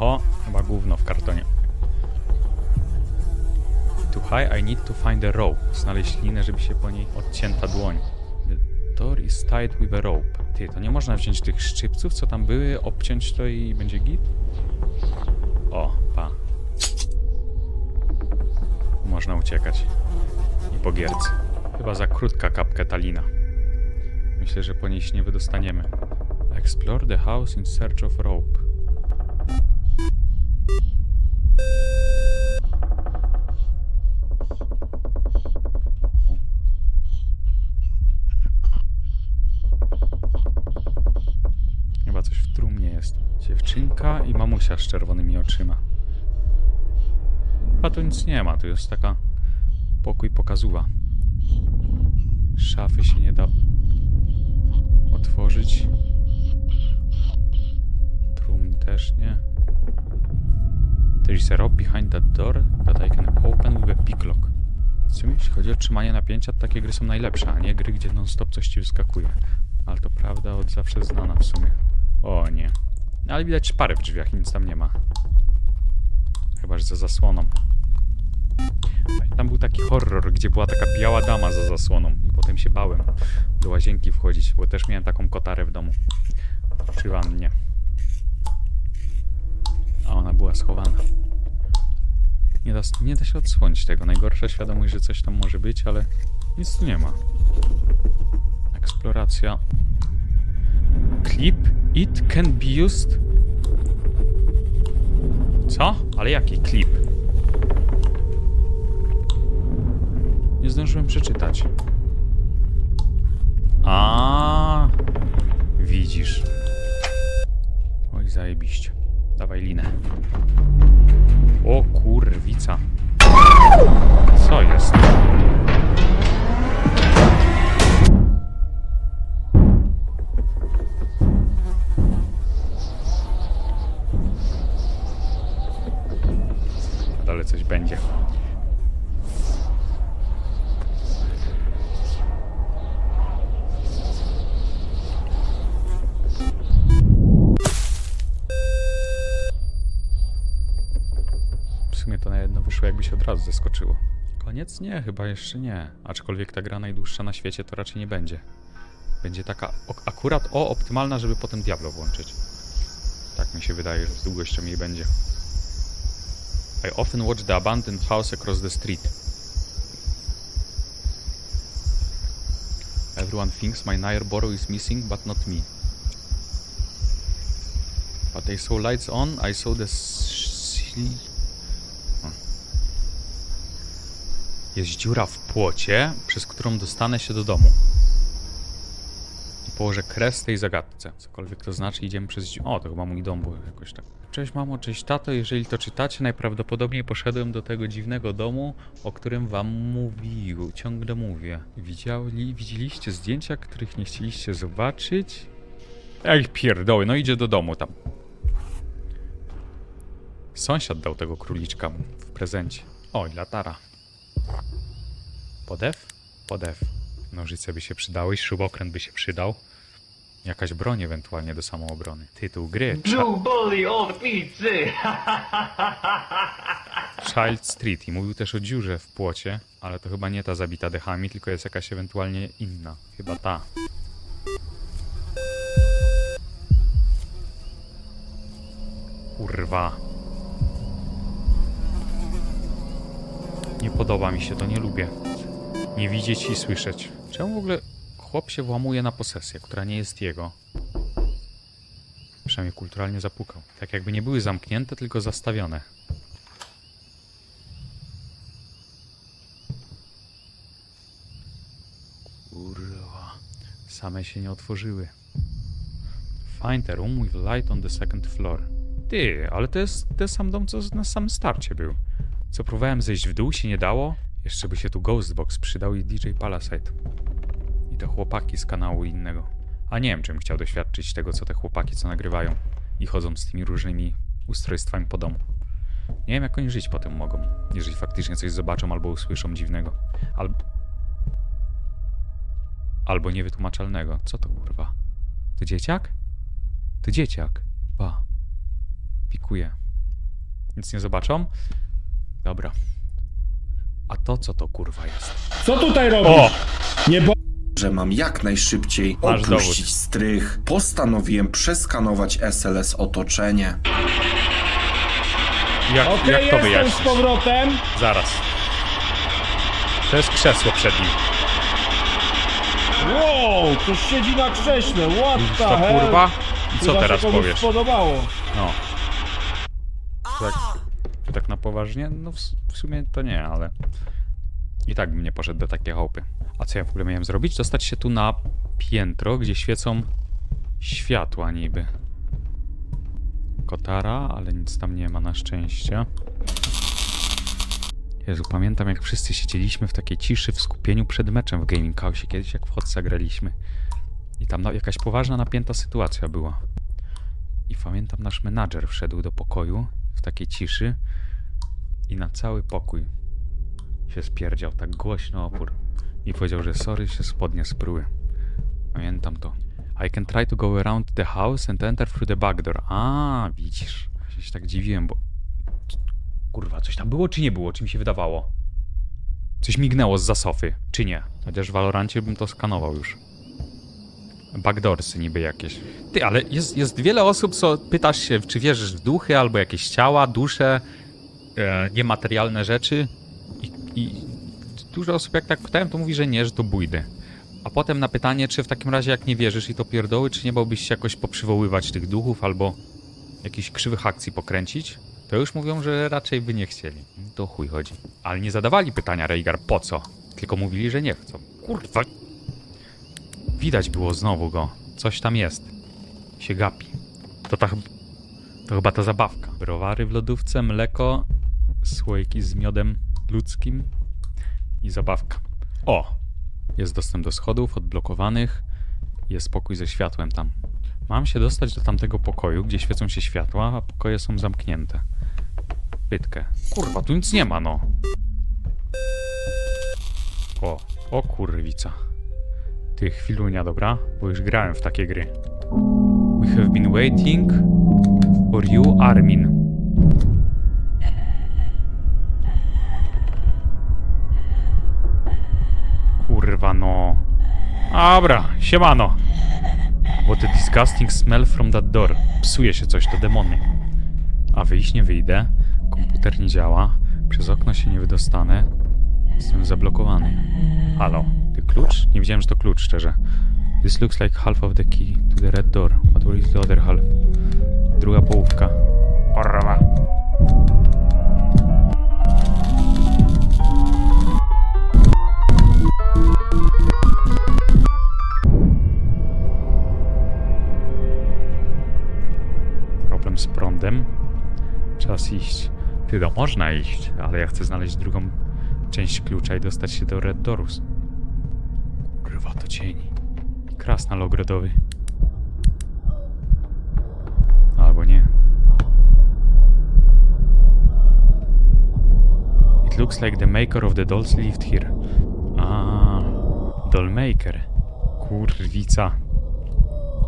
Oho, chyba gówno w kartonie. To high I need to find a rope. Znaleźć linę, żeby się po niej odcięta dłoń. The door is tied with a rope. Ty, to nie można wziąć tych szczypców, co tam były, obciąć to i będzie git? O, pa. Można uciekać. I po gierce. Chyba za krótka kapkę talina. Myślę, że po niej się nie wydostaniemy. Explore the house in search of rope. Mamusia z czerwonymi oczyma. Chyba tu nic nie ma, tu jest taka pokój pokazuwa. Szafy się nie da otworzyć. Trumny też nie. There is a rope behind that door that I can open with a picklock. W sumie jeśli chodzi o trzymanie napięcia, takie gry są najlepsze, a nie gry, gdzie non-stop coś ci wyskakuje. Ale to prawda od zawsze znana w sumie. O nie. Ale widać szparę w drzwiach nic tam nie ma. Chyba, że za zasłoną. Tam był taki horror, gdzie była taka biała dama za zasłoną. I potem się bałem do łazienki wchodzić, bo też miałem taką kotarę w domu. Przy wannie. A ona była schowana. Nie da, nie da się odsłonić tego. Najgorsza świadomość, że coś tam może być, ale nic tu nie ma. Eksploracja. Clip. It can be used. Co? Ale jaki klip? Nie zdążyłem przeczytać. A, widzisz. Oj, zajebiście. Dawaj linę. O kurwica. Co jest? Coś będzie. W sumie to na jedno wyszło, jakby się od razu zeskoczyło. Koniec? Nie, chyba jeszcze nie. Aczkolwiek ta gra najdłuższa na świecie to raczej nie będzie. Będzie taka akurat o optymalna, żeby potem Diablo włączyć. Tak mi się wydaje, że z długością jej będzie. I often watch the abandoned house across the street. Everyone thinks my neighbor is missing, but not me. But I saw lights on, I saw the ceiling. Jest dziura w płocie, przez którą dostanę się do domu. Położę kres tej zagadce. Cokolwiek to znaczy, idziemy przez... O, to chyba mój dom był jakoś tak. Cześć mamo, cześć tato, jeżeli to czytacie, najprawdopodobniej poszedłem do tego dziwnego domu, o którym wam mówił. Ciągle mówię. Widzieli, widzieliście zdjęcia, których nie chcieliście zobaczyć? Ej, pierdoły, no idzie do domu tam. Sąsiad dał tego króliczka w prezencie. Oj, latara. Podew? Podew. Nożyce by się przydały, śrubokręt by się przydał. Jakaś broń ewentualnie do samoobrony. Tytuł gry. Ch- Blue Bully of pizzy! Child Street. I mówił też o dziurze w płocie, ale to chyba nie ta zabita dechami, tylko jest jakaś ewentualnie inna. Chyba ta. Kurwa. Nie podoba mi się to, nie lubię. Nie widzieć i słyszeć. Czemu w ogóle chłop się włamuje na posesję, która nie jest jego? Przynajmniej kulturalnie zapukał. Tak jakby nie były zamknięte, tylko zastawione. Kurwa. Same się nie otworzyły. Find a room with light on the second floor. Ty, ale to jest ten sam dom, co na samym starcie był. Co próbowałem zejść w dół, się nie dało. Jeszcze by się tu Ghostbox przydał i DJ Palasite. I te chłopaki z kanału innego. A nie wiem, czym chciał doświadczyć tego, co te chłopaki, co nagrywają i chodzą z tymi różnymi ustrojstwami po domu. Nie wiem, jak oni żyć potem mogą, jeżeli faktycznie coś zobaczą albo usłyszą dziwnego. Albo... Albo niewytłumaczalnego. Co to kurwa? To dzieciak? To dzieciak. Pa. Pikuje. Nic nie zobaczą? Dobra. A to co to kurwa jest? Co tutaj robisz? O! Nie bo... że mam jak najszybciej Masz opuścić dowód. strych, postanowiłem przeskanować SLS otoczenie. Jak, Okej, jak to jestem z wyjaśnić? powrotem. Zaraz. To jest krzesło przed nim. Wow, ktoś siedzi na krześle, what Widzisz the to hell? kurwa? I co Chyba się teraz komuś powiesz? spodobało. No. Tak, czy tak na poważnie? No w, s- w sumie to nie, ale i tak bym nie poszedł do takiej chałupy. A co ja w ogóle miałem zrobić? Dostać się tu na piętro, gdzie świecą światła niby. Kotara, ale nic tam nie ma na szczęście. Jezu, pamiętam jak wszyscy siedzieliśmy w takiej ciszy, w skupieniu przed meczem w Gaming House, kiedyś jak w Hotsa graliśmy. I tam na, jakaś poważna, napięta sytuacja była. I pamiętam, nasz menadżer wszedł do pokoju w takiej ciszy i na cały pokój się spierdział tak głośno opór. I powiedział, że sorry, się spodnie spruły. Pamiętam to. I can try to go around the house and enter through the back door. A, widzisz. Ja się tak dziwiłem, bo... Kurwa, coś tam było czy nie było? Czy mi się wydawało? Coś mignęło z za sofy, czy nie? Chociaż w Valorancie bym to skanował już. Backdoorsy niby jakieś. Ty, ale jest, jest wiele osób, co pytasz się, czy wierzysz w duchy, albo jakieś ciała, dusze, e, niematerialne rzeczy. I, dużo osób, jak tak pytałem, to mówi, że nie, że to bójdy. A potem na pytanie, czy w takim razie, jak nie wierzysz i to pierdoły, czy nie bałbyś się jakoś poprzywoływać tych duchów, albo jakichś krzywych akcji pokręcić, to już mówią, że raczej by nie chcieli. To chuj chodzi. Ale nie zadawali pytania, Rejgar, po co? Tylko mówili, że nie chcą. Kurwa, Widać było znowu go. Coś tam jest. Się gapi. To, ta, to chyba ta zabawka. Browary w lodówce, mleko, słoiki z miodem ludzkim i zabawka. O! Jest dostęp do schodów odblokowanych. Jest pokój ze światłem tam. Mam się dostać do tamtego pokoju, gdzie świecą się światła, a pokoje są zamknięte. Pytkę. Kurwa, tu nic nie ma, no. O, o kurwica. Ty, chwilunia, dobra? Bo już grałem w takie gry. We have been waiting for you, Armin. No. Dobra, siemano. What a disgusting smell from that door. Psuje się coś, to demony. A wyjść nie wyjdę. Komputer nie działa. Przez okno się nie wydostanę. Jestem zablokowany. Halo, ty klucz? Nie wiedziałem, że to klucz, szczerze. This looks like half of the key to the red door. Where is the other half? Druga połówka. Kurwa. Prądem. Czas iść. Ty, no można iść, ale ja chcę znaleźć drugą część klucza i dostać się do Red Dorus. Kurwa, to cień. I krasnal ogrodowy. Albo nie. It looks like the maker of the dolls lived here. A, dollmaker. Kurwica.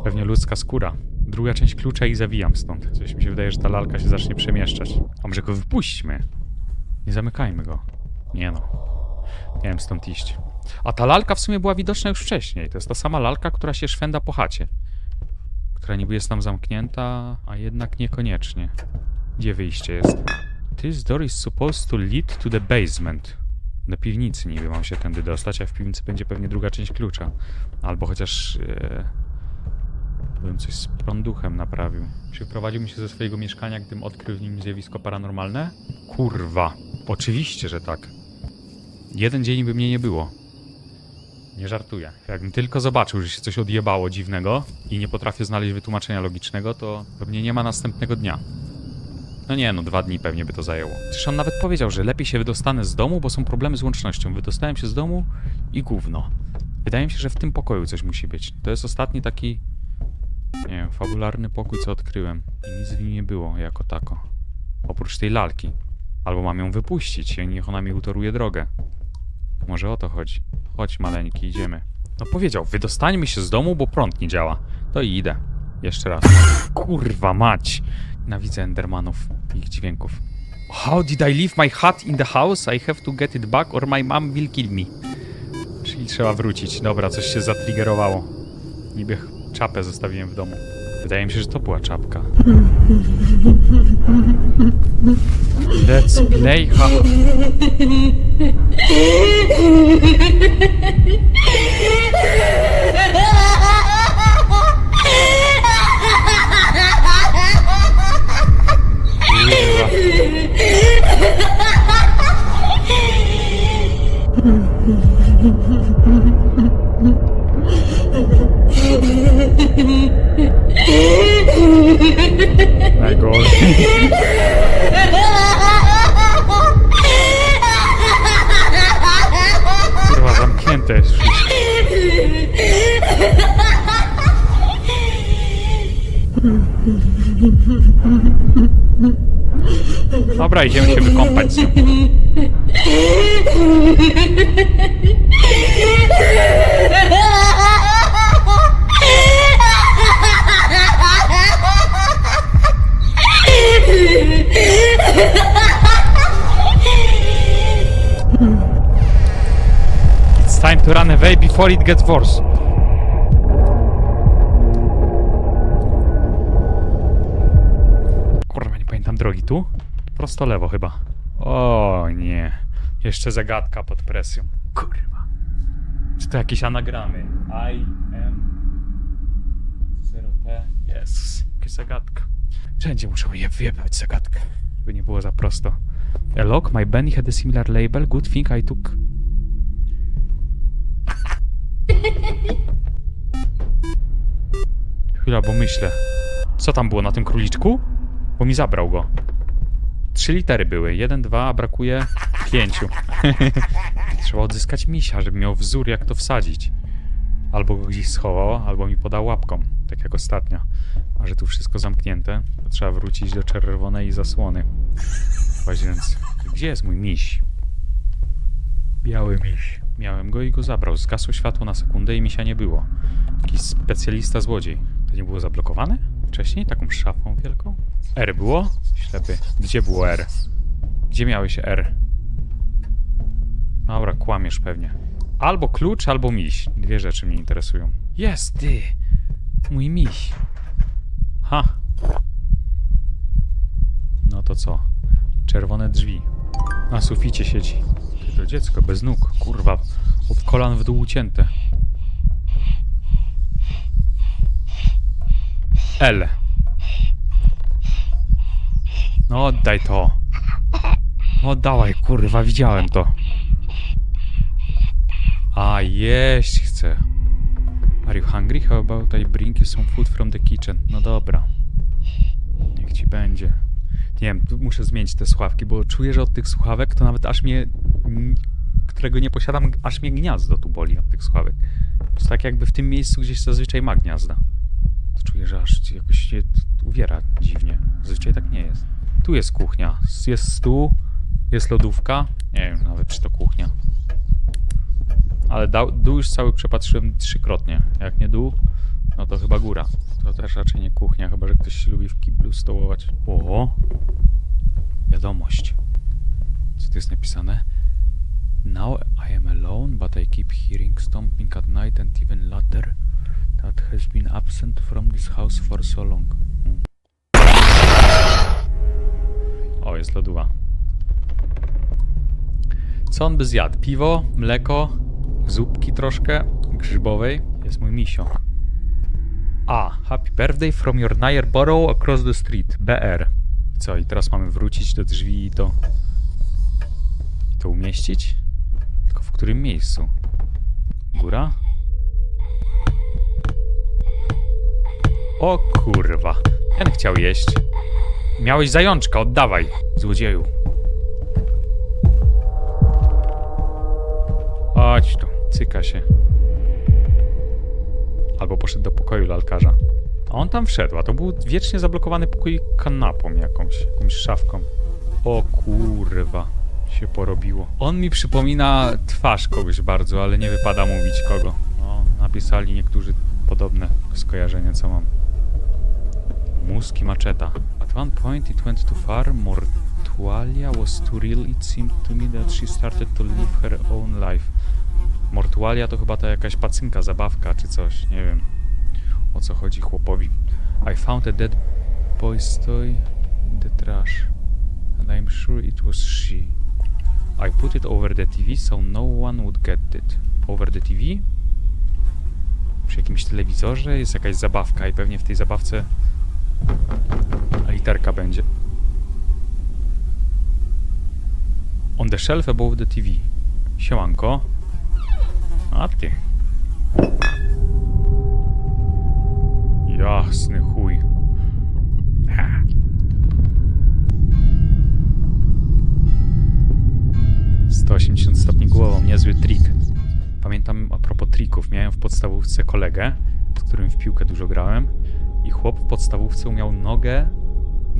Pewnie ludzka skóra. Druga część klucza i zawijam stąd. Coś mi się wydaje, że ta lalka się zacznie przemieszczać. A może go wypuśćmy? Nie zamykajmy go. Nie no. Nie wiem stąd iść. A ta lalka w sumie była widoczna już wcześniej. To jest ta sama lalka, która się szwenda po chacie. Która niby jest tam zamknięta, a jednak niekoniecznie. Gdzie wyjście jest? This door is supposed to lead to the basement. Do piwnicy niby mam się tędy dostać, a w piwnicy będzie pewnie druga część klucza. Albo chociaż... E, bym coś z prąduchem naprawił. Przyprowadził mi się ze swojego mieszkania, gdym odkrył w nim zjawisko paranormalne? Kurwa. Oczywiście, że tak. Jeden dzień by mnie nie było. Nie żartuję. Jakbym tylko zobaczył, że się coś odjebało dziwnego i nie potrafię znaleźć wytłumaczenia logicznego, to pewnie nie ma następnego dnia. No nie, no dwa dni pewnie by to zajęło. Przecież on nawet powiedział, że lepiej się wydostanę z domu, bo są problemy z łącznością. Wydostałem się z domu i gówno. Wydaje mi się, że w tym pokoju coś musi być. To jest ostatni taki, nie wiem, fabularny pokój, co odkryłem. I nic w nim nie było jako tako. Oprócz tej lalki. Albo mam ją wypuścić i niech ona mi utoruje drogę. Może o to chodzi. Chodź, maleńki, idziemy. No powiedział, wydostańmy się z domu, bo prąd nie działa. To i idę. Jeszcze raz. Kurwa mać. Nienawidzę Endermanów i ich dźwięków. How did I leave my hat in the house? I have to get it back or my mom will kill me. Czyli trzeba wrócić. Dobra, coś się zatriggerowało. Niby czapę zostawiłem w domu. Wydaje mi się, że to była czapka. Let's play ha Dobra, idziemy się wykąpać. It's time to run away before it gets worse. Prosto lewo chyba. O nie. Jeszcze zagadka pod presją. Kurwa. Czy to jakieś anagramy? I am 0T. Jezus. Jakaś zagadka. Wszędzie muszę je wyjebać zagadkę. Żeby nie było za prosto. A lock, my Benny had a similar label. Good thing I took Chwila, bo myślę. Co tam było na tym króliczku? Bo mi zabrał go. Trzy litery były. Jeden, dwa, a brakuje pięciu. Trzeba odzyskać misia, żeby miał wzór, jak to wsadzić. Albo go gdzieś schował, albo mi podał łapką, tak jak ostatnio. A że tu wszystko zamknięte, to trzeba wrócić do czerwonej zasłony. Właśnie więc, gdzie jest mój miś? Biały miś. Miałem go i go zabrał. Zgasło światło na sekundę i misia nie było. Jakiś specjalista złodziej. To nie było zablokowane? Wcześniej? Taką szafą wielką? R było? Ślepy. Gdzie było R? Gdzie miałeś R? Dobra, kłamiesz pewnie. Albo klucz, albo miś. Dwie rzeczy mnie interesują. Jest ty! Mój miś. Ha! No to co? Czerwone drzwi. Na suficie siedzi. To dziecko bez nóg. Kurwa. Od kolan w dół ucięte. L. No oddaj to. No oddawaj, kurwa, widziałem to. A, jeść chcę. Are you hungry? How about I bring you some food from the kitchen? No dobra. Niech ci będzie. Nie wiem, muszę zmienić te słuchawki, bo czuję, że od tych słuchawek to nawet aż mnie, którego nie posiadam, aż mnie gniazdo tu boli od tych słuchawek. To jest tak jakby w tym miejscu gdzieś zazwyczaj ma gniazda. To czuję, że aż jakoś się uwiera dziwnie. Zazwyczaj tak nie jest. Tu jest kuchnia, jest stół, jest lodówka. Nie wiem nawet, czy to kuchnia. Ale dół już cały przepatrzyłem trzykrotnie. Jak nie dół, no to chyba góra. To też raczej nie kuchnia, chyba że ktoś lubi w kiblu stołować. O! Wiadomość. Co tu jest napisane? Now I am alone, but I keep hearing stomping at night and even louder. That has been absent from this house for so long. Jest lodówa. Co on by zjadł? Piwo, mleko, zupki troszkę, grzybowej. Jest mój misio. A, happy birthday from your near borough across the street. BR. Co, i teraz mamy wrócić do drzwi i to... I to umieścić? Tylko w którym miejscu? Góra? O kurwa. Ten chciał jeść. Miałeś zajączka, oddawaj, złodzieju. Chodź tu, cyka się. Albo poszedł do pokoju lalkarza. A on tam wszedł, a to był wiecznie zablokowany pokój kanapą jakąś, jakąś szafką. O kurwa, się porobiło. On mi przypomina twarz kogoś bardzo, ale nie wypada mówić kogo. No, napisali niektórzy podobne skojarzenie, co mam. Mózg i maczeta. At one point it went too far. Mortualia was too real. It seemed to me that she started to live her own life. Mortualia to chyba ta jakaś pacynka, zabawka czy coś, nie wiem o co chodzi chłopowi. I found a dead boy's toy in the trash and I'm sure it was she. I put it over the TV so no one would get it. Over the TV? Przy jakimś telewizorze jest jakaś zabawka i pewnie w tej zabawce literka będzie. On the shelf above the TV. Siemanko. A ty. Jasny chuj. Ha. Sto osiemdziesiąt stopni głową, niezły trik. Pamiętam a propos trików, miałem w podstawówce kolegę, z którym w piłkę dużo grałem i chłop w podstawówce umiał nogę,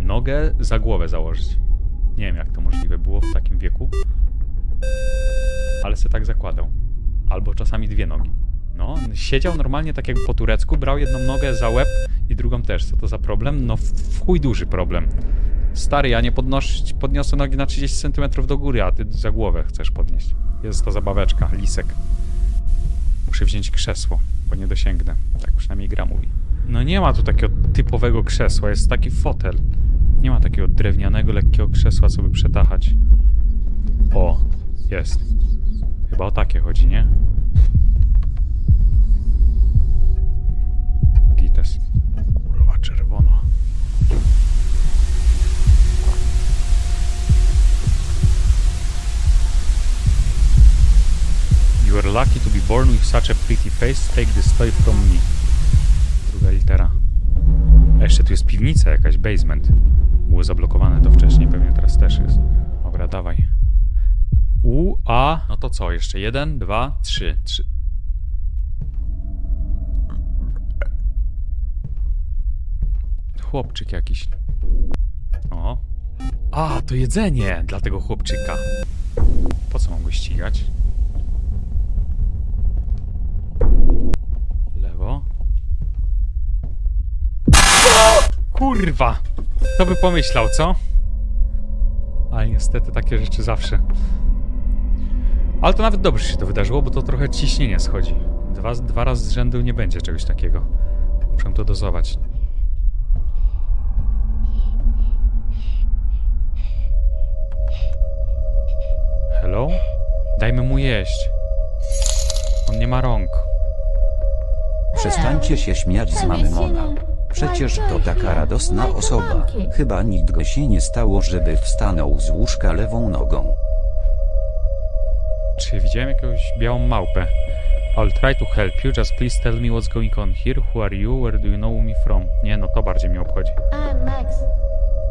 nogę za głowę założyć. Nie wiem jak to możliwe było w takim wieku, ale se tak zakładał. Albo czasami dwie nogi. No, siedział normalnie tak jak po turecku, brał jedną nogę za łeb i drugą też. Co to za problem? No, w, chuj duży problem. Stary, ja nie podniosę nogi na 30 cm do góry, a ty za głowę chcesz podnieść. Jest to zabaweczka, lisek. Muszę wziąć krzesło, bo nie dosięgnę. Tak przynajmniej gra mówi. No nie ma tu takiego typowego krzesła, jest taki fotel. Nie ma takiego drewnianego, lekkiego krzesła, co by przetachać. O, jest. Chyba o takie chodzi, nie? Gites. Kurwa, czerwona. You are lucky to be born with such a pretty face. Take this toy from me. Druga litera. A jeszcze tu jest piwnica, jakaś basement. Było zablokowane to wcześniej, pewnie teraz też jest. Dobra, dawaj. U, A. No to co? Jeszcze jeden, dwa, trzy, trzy. Chłopczyk jakiś. O. A, to jedzenie dla tego chłopczyka. Po co mam go ścigać? Lewo. Kurwa! Kto by pomyślał, co? Ale niestety takie rzeczy zawsze. Ale to nawet dobrze się to wydarzyło, bo to trochę ciśnienie schodzi. Dwa, dwa razy z rzędu nie będzie czegoś takiego. Muszę to dozować. Hello? Dajmy mu jeść. On nie ma rąk. Przestańcie się śmiać z mamy Mona. Przecież to taka radosna osoba. Chyba nikt go się nie stało, żeby wstanął z łóżka lewą nogą. Czy widziałem jakąś białą małpę? I'll try to help you, just please tell me what's going on here. Who are you? Where do you know me from? Nie, no to bardziej mnie obchodzi. I'm Max.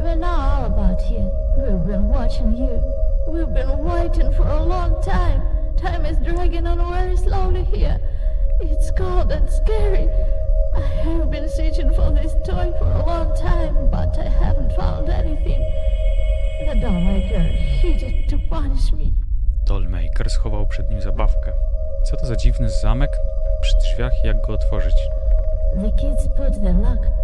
We know all about you. We've been watching you. We've been waiting for a long time. Time is dragging on very slowly here. It's cold and scary. I have been searching for this toy for a long time, but I haven't found anything. The dollmaker hid it to punish me. Dollmaker schował przed nim zabawkę. Co to za dziwny zamek przy drzwiach i jak go otworzyć? The kids put the lock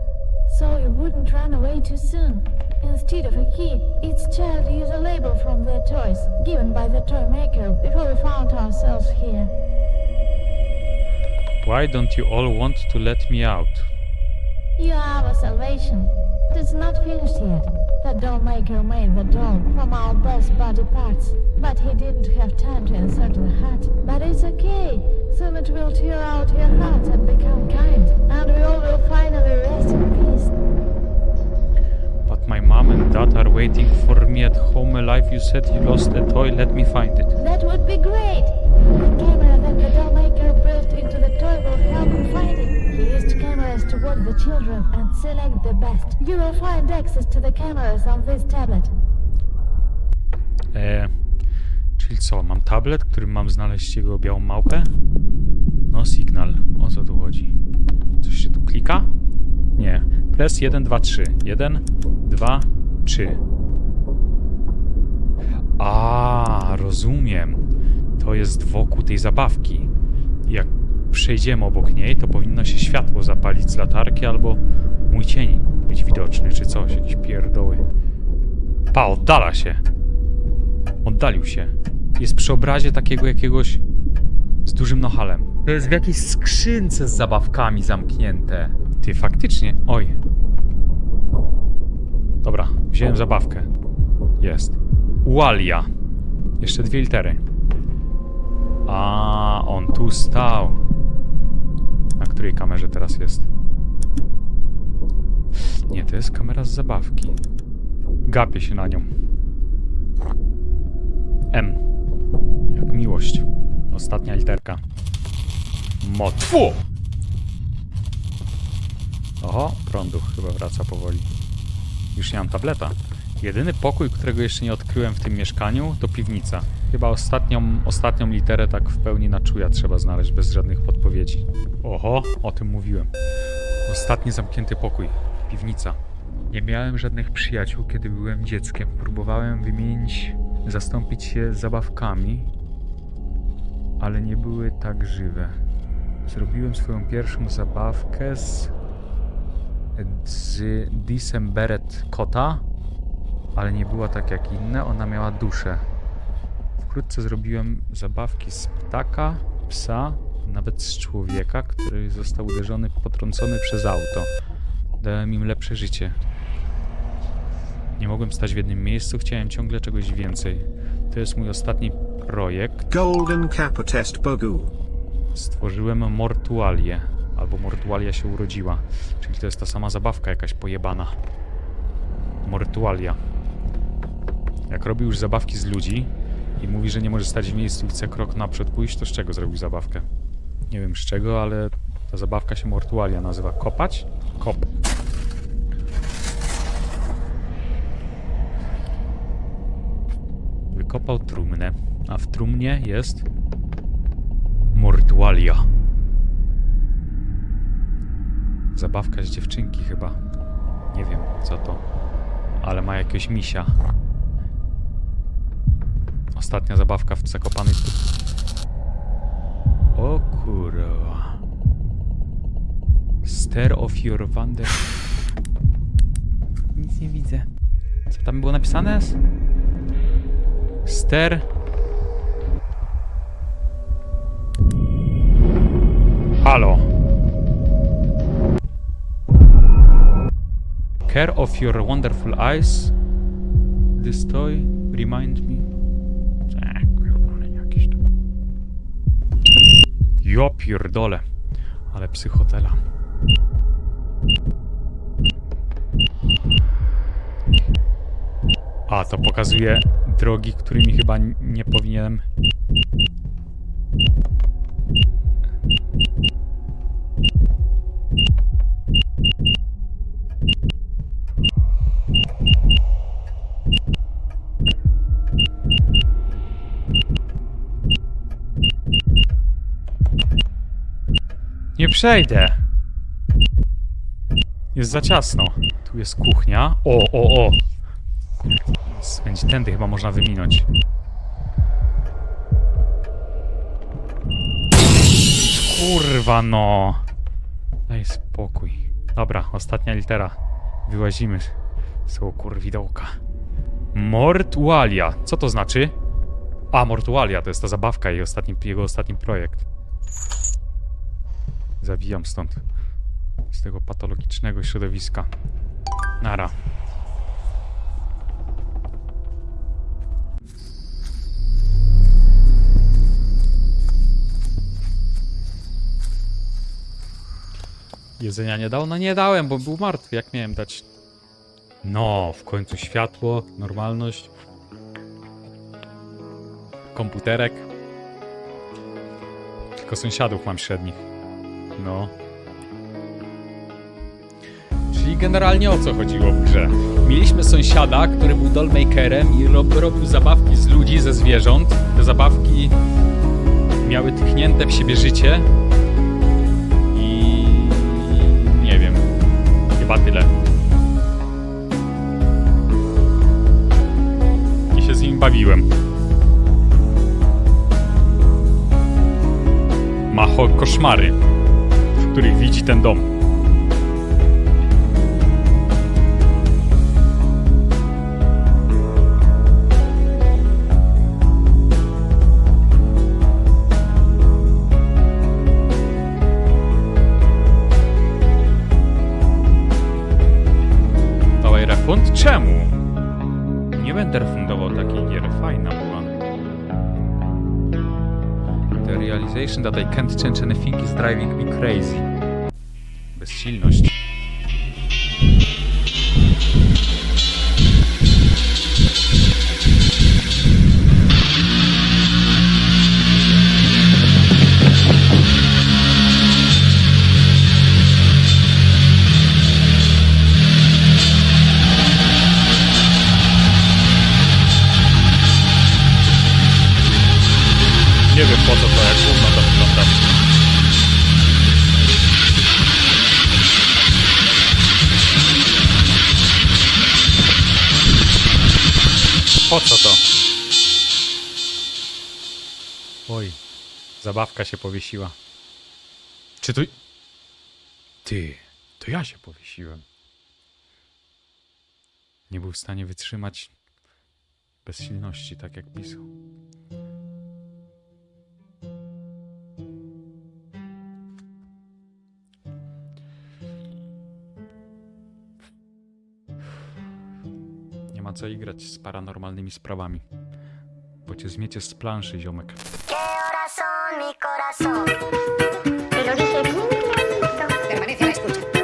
so you wouldn't run away too soon. Instead of a key, each child used a label from their toys, given by the toy maker before we found ourselves here. Why don't you all want to let me out? You are our salvation. It's not finished yet. The doll maker made the doll from our best body parts, but he didn't have time to insert the heart. But it's okay. Soon it will tear out your heart and become kind, and we all will finally rest in peace. But my mom and dad are waiting for me at home alive. You said you lost a toy. Let me find it. That would be great. Of the children and select the best. You will find access to the cameras on this tablet. E, czyli co, mam tablet, którym mam znaleźć jego białą małpę? No signal, o co tu chodzi? Coś się tu klika? Nie. Press 1, 2, 3. 1, 2, 3. A, rozumiem. To jest wokół tej zabawki. Jak przejdziemy obok niej, to powinno się światło zapalić z latarki albo mój cień być widoczny, czy coś, jakieś pierdoły. Pa, oddala się. Oddalił się. Jest przy obrazie takiego jakiegoś z dużym nohalem. To jest w jakiejś skrzynce z zabawkami zamknięte. Ty, faktycznie. Oj. Dobra, wziąłem zabawkę. Jest. Ualia. Jeszcze dwie litery. A, on tu stał. Której kamerze teraz jest? Nie, to jest kamera z zabawki. Gapię się na nią. M. Jak miłość. Ostatnia literka. Motwu! Oho, prądu chyba wraca powoli. Już nie mam tableta. Jedyny pokój, którego jeszcze nie odkryłem w tym mieszkaniu, to piwnica. Chyba ostatnią, ostatnią literę tak w pełni na czuja trzeba znaleźć, bez żadnych podpowiedzi. Oho, o tym mówiłem. Ostatni zamknięty pokój. Piwnica. Nie miałem żadnych przyjaciół, kiedy byłem dzieckiem. Próbowałem wymienić, zastąpić się zabawkami, ale nie były tak żywe. Zrobiłem swoją pierwszą zabawkę z, z Disemberet kota, ale nie była tak jak inne, ona miała duszę. Wkrótce zrobiłem zabawki z ptaka, psa, nawet z człowieka, który został uderzony, potrącony przez auto. Dałem im lepsze życie. Nie mogłem stać w jednym miejscu, chciałem ciągle czegoś więcej. To jest mój ostatni projekt. Golden Kappa Test Bogu. Stworzyłem Mortualię. Albo Mortualia się urodziła. Czyli to jest ta sama zabawka jakaś pojebana. Mortualia. Jak robi już zabawki z ludzi i mówi, że nie może stać w miejscu i chce krok naprzód pójść, to z czego zrobił zabawkę? Nie wiem z czego, ale ta zabawka się Mortualia nazywa. Kopać? Kop. Wykopał trumnę, a w trumnie jest Mortualia. Zabawka z dziewczynki chyba. Nie wiem co to, ale ma jakiegoś misia. Ostatnia zabawka w zakopanej tu. O kurwa. Stare of your wonder. Nic nie widzę. Co tam było napisane? Ster. Halo. Care of your wonderful eyes. This toy remind me. Jo pierdole. Ale psychotela. A, to pokazuje drogi, którymi chyba nie powinienem. Nie przejdę. Jest za ciasno. Tu jest kuchnia. O, o, o. Będzie tędy chyba można wyminąć. Kurwa no. Daj spokój. Dobra, ostatnia litera. Wyłazimy z kurwidołka. Mortualia. Co to znaczy? A, Mortualia to jest ta zabawka i ostatni, jego ostatni projekt. Zawijam stąd. Z tego patologicznego środowiska. Nara. Jedzenia nie dał? No nie dałem, bo był martwy. Jak miałem dać? No, w końcu światło, normalność. Komputerek. Tylko sąsiadów mam średnich. No. Czyli generalnie o co chodziło w grze? Mieliśmy sąsiada, który był dollmakerem i rob, robił zabawki z ludzi, ze zwierząt. Te zabawki miały tchnięte w siebie życie i nie wiem, chyba tyle. I się z nim bawiłem. Ma cho- koszmary, których widzi ten dom. Czemu? Nie będę refundował takiej gier. Fajna była. The realization that I can't change anything is driving me crazy. no zabawka się powiesiła. Czy to... Ty, to ja się powiesiłem. Nie był w stanie wytrzymać bezsilności, tak jak pisał. Nie ma co igrać z paranormalnymi sprawami. Bo cię zmiecie z planszy, ziomek. corazón, mi corazón. Te lo dije mm, bien clarito. Permanece a la escucha.